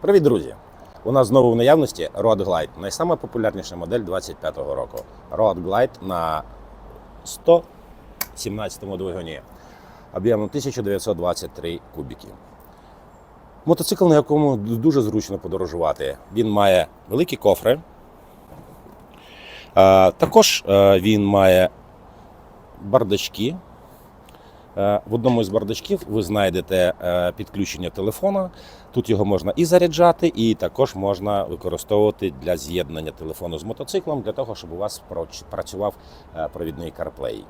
Привіт, друзі! У нас знову в наявності Road Glide, найсама популярніша модель 25-го року. Road Glide на 117-му двигуні об'ємом 1923 кубіки. Мотоцикл, на якому дуже зручно подорожувати. Він має великі кофри. Також е, він має бардачки. Е, В одному із бардачків ви знайдете е, підключення телефона. Тут його можна і заряджати, і також можна використовувати для з'єднання телефону з мотоциклом, для того, щоб у вас працював е, провідний CarPlay.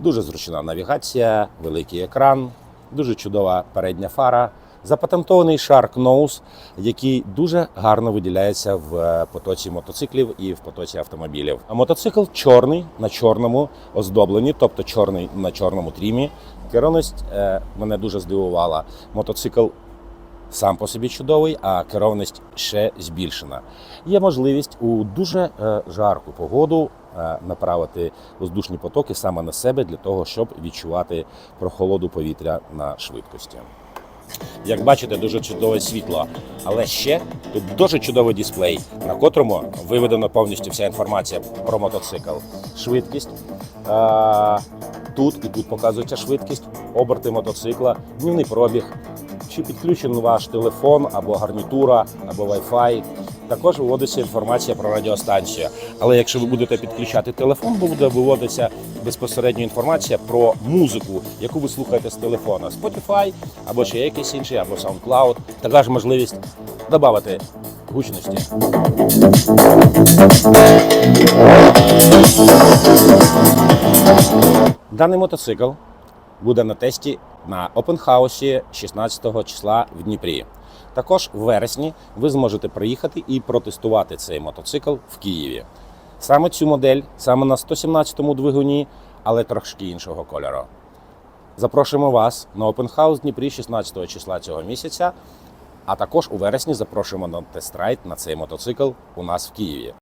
Дуже зручна навігація, великий екран, дуже чудова передня фара. Запатентований Shark Nose, який дуже гарно виділяється в е, потоці мотоциклів і в потоці автомобілів. А мотоцикл чорний на чорному оздобленні, тобто чорний на чорному трімі. Керованість е, мене дуже здивувала. Мотоцикл сам по собі чудовий, а керованість ще збільшена. Є можливість у дуже е, жарку погоду направити воздушні потоки саме на себе для того, щоб відчувати прохолоду повітря на швидкості. Як бачите, дуже чудове світло, але ще тут дуже чудовий дисплей, на котрому виведена повністю вся інформація про мотоцикл. Швидкість. Тут і тут показується швидкість, оберти мотоцикла, днівний пробіг, чи підключений ваш телефон або гарнітура, або Wi-Fi. Також виводиться інформація про радіостанцію. Але якщо ви будете підключати телефон, буде виводитися безпосередньо інформація про музику, яку ви слухаєте з телефона. Spotify або ще якийсь інший, або SoundCloud. Така ж можливість додати гучності. Даний мотоцикл буде на тесті на опенхаусі 16 числа в Дніпрі. Також в вересні ви зможете приїхати і протестувати цей мотоцикл в Києві. Саме цю модель, саме на 117-му двигуні, але трошки іншого кольору. Запрошуємо вас на опенхаус Дніпрі 16 числа цього місяця. А також у вересні запрошуємо на тест-райд на цей мотоцикл у нас в Києві.